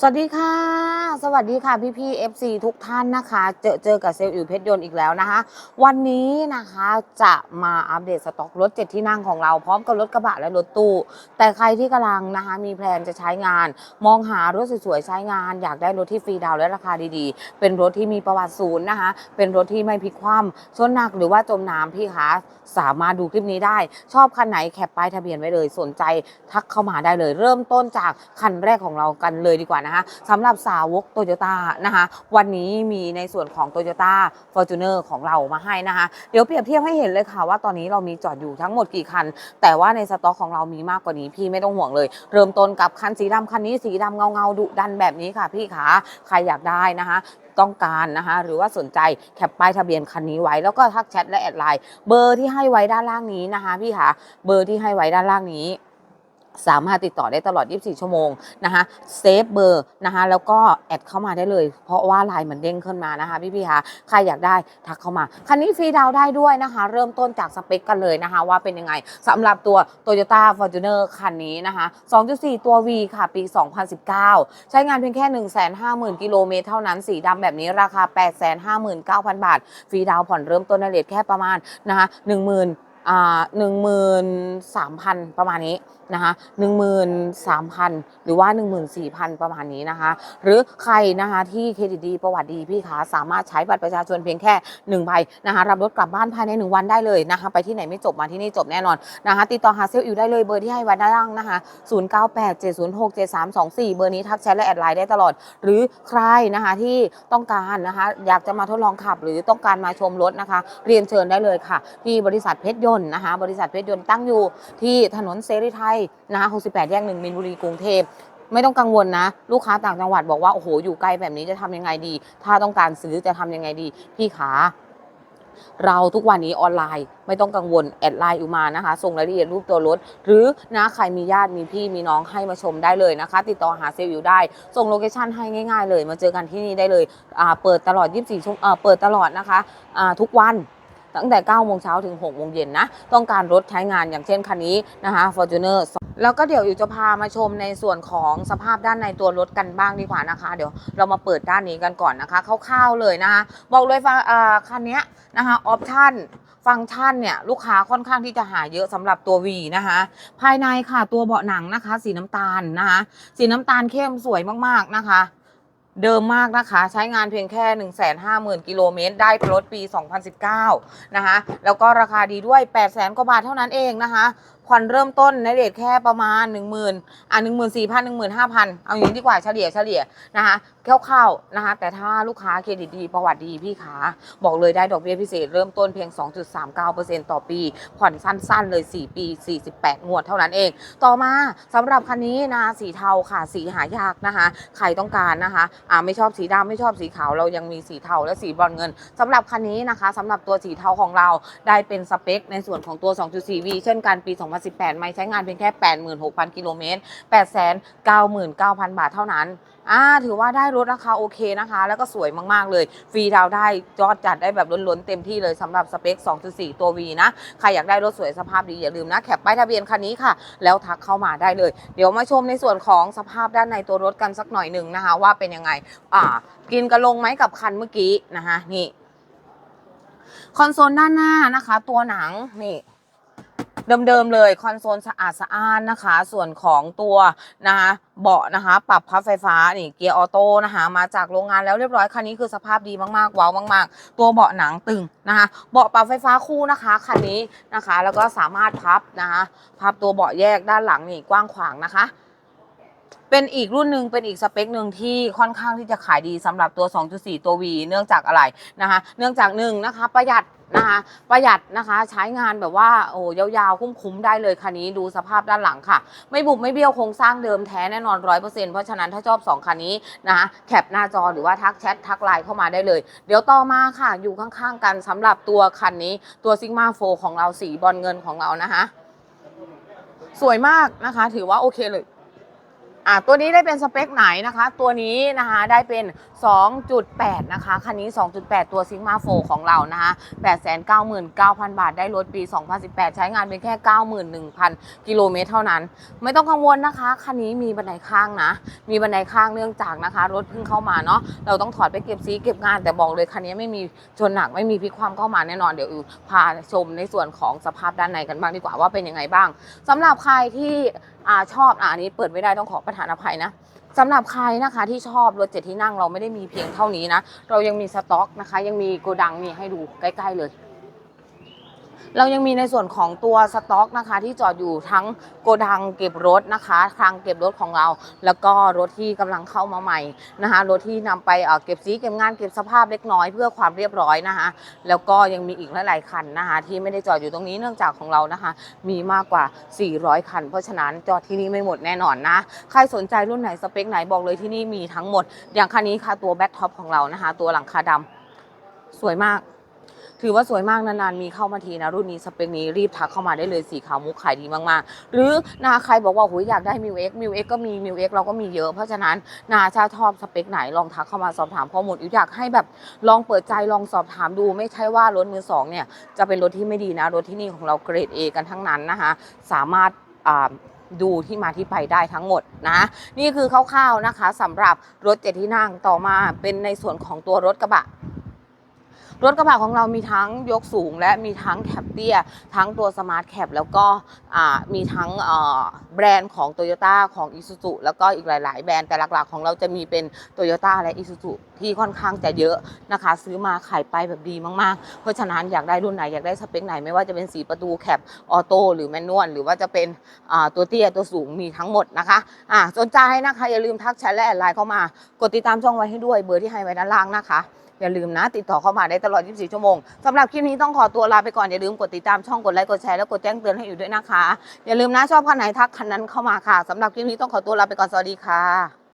สวัสดีค่ะ สวัสดีค่ะพี่พี่ๆ FC ทุกท่านนะคะ เจอเจอกับเซลล์อิวเพชรยนต์อีกแล้วนะคะ วันนี้นะคะจะมาอัปเดตสต็อกรถ7ที่นั่งของเราพร้อมกับรถกระบะและรถตู้ แต่ใครที่กำลังนะคะมีแพลนจะใช้งาน มองหารถสวยๆใช้งาน อยากได้รถที่ฟรีดาวและราคาดีๆ เป็นรถที่มีประวัติศูนย์นะคะ เป็นรถที่ไม่พลิกคว่ำชนหนักหรือว่าจมน้ำพี่คะสามารถดูคลิปนี้ได้ ชอบคันไหนแคปป้ายทะเบียนไว้เลยสนใจทักเข้ามาได้เลย เริ่มต้นจากคันแรกของเรากันเลยดีกว่านะคะสำหรับสาวกโตโยต้านะคะ วันนี้มีในส่วนของ t o y ยต้าฟอร์จูเนอร์ของเรามาให้นะคะ เดี๋ยวเปรียบเทียบให้เห็นเลยค่ะว่าตอนนี้เรามีจอดอยู่ทั้งหมดกี่คัน แต่ว่าในสต็อกของเรามีมากกว่านี้พี่ไม่ต้องห่วงเลย เริ่มต้นกับคันสีดำคันนี้สีดำเงาเงาๆดุดันแบบนี้ค่ะ พี่ขาใครอยากได้นะคะต้องการนะคะหรือว่าสนใจแคปป้ายทะเบียนคันนี้ไว้แล้วก็ทักแชทและแอดไลน์เบอร์ที่ให้ไว้ด้านล่างนี้นะคะพี่คะเบอร์ที่ให้ไว้ด้านล่างนี้ สามารถติดต่อได้ตลอด 24 ชั่วโมงนะคะเซฟเบอร์นะคะแล้วก็แอดเข้ามาได้เลย เพราะว่าไลน์มันเด้งขึ้นมานะคะพี่ๆคะใครอยากได้ทักเข้ามา คันนี้ฟรีดาวได้ด้วยนะคะ เริ่มต้นจากสเปคกันเลยนะคะ ว่าเป็นยังไงสำหรับตัว Toyota Fortuner คันนี้นะคะ 2.4 ตัว V ค่ะ ปี 2019 ใช้งานเพียงแค่ 150,000 กิโลเมตรเท่านั้นสีดำแบบนี้ราคา 859,000 บาท ฟรีดาวผ่อนเริ่มต้นในเรทแค่ประมาณนะคะ10,000 หนึ่งหมื่นสามพันประมาณนี้นะคะหนึ่งหมื่นสามพันหรือว่าหนึ่งหมื่นสี่พันประมาณนี้นะคะ หรือใครนะคะที่เครดิตดีประวัติดีพี่คะสามารถใช้บัตรประชาชนเพียงแค่หนึ่งใบนะคะรับรถกลับบ้านภายในหนึ่งวันได้เลยนะคะไปที่ไหนไม่จบมาที่นี่จบแน่นอนนะคะติดต่อหาเซลล์อิวได้เลยเบอร์ที่ให้ไว้ด้านล่างนะคะ0 9 8 7 0 6 7 3 2 4เบอร์นี้ทักแชทและแอดไลน์ได้ตลอด หรือใครนะคะที่ต้องการนะคะอยากจะมาทดลองขับ หรือต้องการมาชมรถนะคะ เรียนเชิญได้เลยค่ะ ที่บริษัทเพชรยนต์นะคะ บริษัทเพชรยนต์ตั้งอยู่ที่ถนนเสรีไทยนะคะ68 แยกหนึ่งมินบุรีกรุงเทพไม่ต้องกังวลนะ ลูกค้าต่างจังหวัดบอกว่า โอ้โห อยู่ไกลแบบนี้จะทำยังไงดี ถ้าต้องการซื้อจะทำยังไงดี พี่ขา เราทุกวันนี้ออนไลน์ ไม่ต้องกังวล แอดไลน์อยู่มานะคะ ส่งรายละเอียดรูปตัวรถ หรือนะใครมีญาติมีพี่มีน้องให้มาชมได้เลยนะคะ ติดต่อหาเซลล์อยู่ได้ ส่งโลเคชั่นให้ง่ายๆเลย มาเจอกันที่นี่ได้เลยเปิดตลอด 24ชั่วโมงเปิดตลอดนะคะทุกวัน ตั้งแต่9โมงเช้าถึง6โมงเย็นนะ ต้องการรถใช้งานอย่างเช่นคันนี้นะคะ Fortuner แล้วก็เดี๋ยวอยู่จะพามาชมในส่วนของสภาพด้านในตัวรถกันบ้างดีกว่านะคะ เดี๋ยวเรามาเปิดด้านนี้กันก่อนนะคะคร่าวๆเลยนะคะบอกเลยว่าคันนี้นะคะออปชั่นฟังก์ชันเนี่ยลูกค้าค่อนข้างที่จะหาเยอะสำหรับตัว V นะคะ ภายในค่ะตัวเบาะหนังนะคะ สีน้ำตาลนะคะ สีน้ำตาลเข้มสวยมากๆนะคะ เดิมมากนะคะ ใช้งานเพียงแค่ 1 5 0 0 0 0 กิโลเมตร ได้รถปี 2019 นะคะ แล้วก็ราคาดีด้วย 8 0 0 0 0 0 กว่าบาทเท่านั้นเองนะคะ ผ่อนเริ่มต้นในเรทแค่ประมาณ 1 0 0 0 0 อะ 14,000 15,000 เอาอย่างนี้ดีกว่าเฉลี่ยเฉลี่ยนะคะคร่าวๆนะคะ แต่ถ้าลูกค้าเครดิตดีประวัติดีพี่ขาบอกเลยได้ดอกเบี้ยพิเศษเริ่มต้นเพียง 2.39%ต่อปี ผ่อนสั้นๆเลย 4 ปี 48 งวดเท่านั้นเอง ต่อมาสำหรับคันนี้นะสีเทาค่ะสีหายากนะคะใครต้องการนะคะอ่าไม่ชอบสีดำไม่ชอบสีขาวเรายังมีสีเทาและสีบรอนเงินสำหรับคันนี้นะคะสำหรับตัวสีเทาของเราได้เป็นสเปค ในส่วนของตัว 2.4V เช่นกันปี2018 ไม่ใช้งานเพียงแค่ 86,000 กิโลเมตร 899,000 บาทเท่านั้นอ่าถือว่าได้รถราคาโอเคนะคะ แล้วก็สวยมาก ๆ เลย ฟรีดาวได้จอดจัดได้แบบล้นๆ เต็มที่เลยสำหรับสเปค 2.4 ตัว V นะ ใครอยากได้รถสวยสภาพดี อย่าลืมนะ แคปป้ายทะเบียนคันนี้ค่ะ แล้วทักเข้ามาได้เลย เดี๋ยวมาชมในส่วนของสภาพด้านในตัวรถกันสักหน่อยหนึ่งนะคะ ว่าเป็นยังไง อ่า กินกระลงไหมกับคันเมื่อกี้นะคะนี่ คอนโซลด้านหน้านะคะ ตัวหนังนี่ เดิมๆเลยคอนโซลสะอาดสะอ้านนะคะ ส่วนของตัวนะคะเบาะนะคะ ปรับพับไฟฟ้านี่เกียร์ออโต้นะคะ มาจากโรงงานแล้วเรียบร้อยคันนี้คือสภาพดีมากๆว้าวมาก ๆ ตัวเบาะหนังตึงนะคะ เบาะปรับไฟฟ้าคู่นะคะคันนี้นะคะ แล้วก็สามารถพับนะคะพับตัวเบาะแยกด้านหลังนี่กว้างขวางนะคะเป็นอีกรุ่นหนึ่งเป็นอีกสเปคหนึ่งที่ค่อนข้างที่จะขายดีสำหรับตัว 2.4 ตัว V เนื่องจากอะไรนะคะ เนื่องจากหนึ่งนะคะ ประหยัด นะคะประหยัดนะคะใช้งานแบบว่าโอ้ยาวๆ คุ้มๆได้เลยคันนี้ดูสภาพด้านหลังค่ะ ไม่บุบไม่เบี้ยวโครงสร้างเดิมแท้แน่นอนร้อยเปอร์เซ็นต์เพราะฉะนั้นถ้าชอบ2คันนี้นะคะแคปหน้าจอหรือว่าทักแชททักไลน์เข้ามาได้เลย เดี๋ยวต่อมาค่ะ อยู่ข้างๆ กันสำหรับตัวคันนี้ตัวซิกมาโฟของเราสีบอลเงินของเรานะคะสวยมากนะคะ ถือว่าโอเคเลย อะตัวนี้ได้เป็นสเปคไหนนะคะ ตัวนี้นะคะได้เป็น 2.8 นะคะ คันนี้ 2.8 ตัวซิง m าโฟของเรานะคะ899,000 บาท ได้รถปี 2018 ใช้งานเป็นแค่ 91,000 กิโลเมตรเท่านั้น ไม่ต้องกังวลนะคะ คันนี้มีบันไดข้างนะ มีบันไดข้างเนื่องจากนะคะ รถเพิ่งเข้ามาเนาะ เราต้องถอดไปเก็บซีเก็บงาน แต่บอกเลยคันนี้ไม่มีชนหนักไม่มีพลิกความเข้ามาแน่นอน เดี๋ยวพาชมในส่วนของสภาพด้านในกันบ้างดีกว่าว่าเป็นยังไงบ้างสำหรับใครที่ อ่าชอบอ่าอันนี้เปิดไม่ได้ต้องขอประทานอภัยนะสำหรับใครนะคะที่ชอบรถเจ็ดที่นั่งเราไม่ได้มีเพียงเท่านี้นะ เรายังมีสต็อกนะคะ ยังมีโกดังนี่ให้ดูใกล้ ๆเลย เรายังมีในส่วนของตัวสต็อกนะคะ ที่จอดอยู่ทั้งโกดังเก็บรถนะคะคลังเก็บรถของเรา แล้วก็รถที่กำลังเข้ามาใหม่นะคะรถที่นำไปเก็บสีเก็บงานเก็บสภาพเล็กน้อยเพื่อความเรียบร้อยนะคะ แล้วก็ยังมีอีกหลายๆคันนะคะที่ไม่ได้จอดอยู่ตรงนี้เนื่องจากของเรานะคะ มีมากกว่า 400 คัน เพราะฉะนั้นจอดที่นี่ไม่หมดแน่นอนนะใครสนใจรุ่นไหนสเปคไหนบอกเลยที่นี่มีทั้งหมด อย่างคันนี้ค่ะตัวแบ็คท็อปของเรานะคะ ตัวหลังคาดำสวยมาก ถือว่าสวยมากนานๆมีเข้ามาทีนะรุ่นนี้สเปคนี้รีบทักเข้ามาได้เลยสีขาวมุกขายดีมากๆ หรือนาใครบอกว่าโอ้ยอยากได้มิวเอ็กมิวเอ็กก็มีมิวเอ็กเราก็มีเยอะเพราะฉะนั้นนาชาชอบสเปคไหนลองทักเข้ามาสอบถามข้อมูลอยากให้แบบลองเปิดใจลองสอบถามดู ไม่ใช่ว่ารถมือสองเนี่ยจะเป็นรถที่ไม่ดีนะรถที่นี่ของเราเกรด A กันทั้งนั้นนะคะสามารถดูที่มาที่ไปได้ทั้งหมดนะ นี่คือคร่าวๆนะคะสำหรับรถเจ็ดที่นั่งต่อมาเป็นในส่วนของตัวรถกระบะ รถกระบะของเรามีทั้งยกสูง และมีทั้งแคปเตี้ย ทั้งตัวสมาร์ทแคปแล้วก็มีทั้งแบรนด์ของ t o y ยต้ของ i s u z u แล้วก็อีกหลาย ๆ แบรนด์แต่หลัก ๆ ของเราจะมีเป็น t o y ยต้และ i s u z u ที่ค่อนข้างจะเยอะนะคะ ซื้อมาขายไปแบบดีมาก ๆ เพราะฉะนั้นอยากได้รุ่นไหน อยากได้สเปคไหนไม่ว่าจะเป็นสีประตูแคปออโต้หรือแมนนวลหรือว่าจะเป็นตัวเตี้ยตัวสูงมีทั้งหมดนะคะอ่าสนใจนะคะอย่าลืมทักแชทและแอดไลน์เข้ามากดติดตามช่องไว้ให้ด้วยเบอร์ที่ให้ไว้ด้านล่างนะคะ อย่าลืมนะติดต่อเข้ามาได้ตลอด 24 ชั่วโมงสำหรับคลิปนี้ต้องขอตัวลาไปก่อน อย่าลืมกดติดตามช่องกดไลค์กดแชร์แล้วกดแจ้งเตือนให้อยู่ด้วยนะคะ อย่าลืมนะชอบคันไหนทักคันนั้นเข้ามาค่ะสำหรับคลิปนี้ต้องขอตัวลาไปก่อนสวัสดีค่ะ